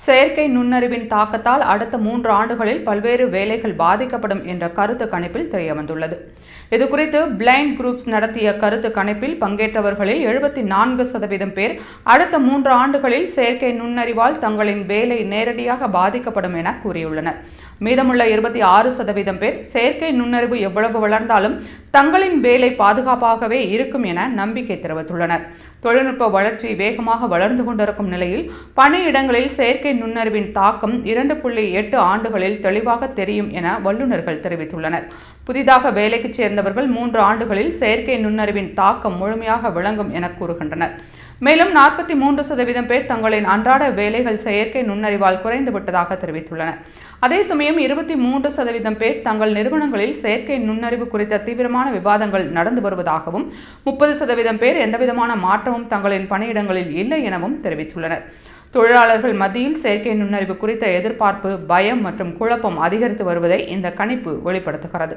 செயற்கை நுண்ணறிவின் தாக்கத்தால் அடுத்த மூன்று ஆண்டுகளில் பல்வேறு வேலைகள் பாதிக்கப்படும் என்ற கருத்து கணிப்பில் தெரியவந்துள்ளது. இதுகுறித்து பிளைண்ட் குரூப்ஸ் நடத்திய கருத்து கணிப்பில் பங்கேற்றவர்களில் எழுபத்தி நான்கு சதவீதம் பேர் அடுத்த மூன்று ஆண்டுகளில் செயற்கை நுண்ணறிவால் தங்களின் வேலை நேரடியாக பாதிக்கப்படும் என கூறியுள்ளனர். மீதமுள்ள இருபத்தி ஆறு சதவீதம் பேர் செயற்கை நுண்ணறிவு எவ்வளவு வளர்ந்தாலும் தங்களின் வேலை பாதுகாப்பாகவே இருக்கும் என நம்பிக்கை தெரிவித்துள்ளனர். தொழில்நுட்ப வளர்ச்சி வேகமாக வளர்ந்து கொண்டிருக்கும் நிலையில் பணியிடங்களில் செயற்கை நுண்ணறிவின் தாக்கம் இரண்டு புள்ளி எட்டு ஆண்டுகளில் தெளிவாக தெரியும் என வல்லுநர்கள் தெரிவித்துள்ளனர். புதிதாக வேலைக்கு சேர்ந்தவர்கள் மூன்று ஆண்டுகளில் செயற்கை நுண்ணறிவின் தாக்கம் முழுமையாக விளங்கும் என கூறுகின்றனர். மேலும் நாற்பத்தி மூன்று சதவீதம் பேர் தங்களின் அன்றாட வேலைகள் செயற்கை நுண்ணறிவால் குறைந்து விட்டதாக தெரிவித்துள்ளனர். அதே சமயம் இருபத்தி மூன்று சதவீதம் பேர் தங்கள் நிறுவனங்களில் செயற்கை நுண்ணறிவு குறித்த தீவிரமான விவாதங்கள் நடந்து வருவதாகவும் முப்பது சதவீதம் பேர் எந்தவிதமான மாற்றமும் தங்களின் பணியிடங்களில் இல்லை எனவும் தெரிவித்துள்ளனர். தொழிலாளர்கள் மத்தியில் செயற்கை நுண்ணறிவு குறித்த எதிர்பார்ப்பு பயம் மற்றும் குழப்பம் அதிகரித்து வருவதை இந்த கணிப்பு வெளிப்படுத்துகிறது.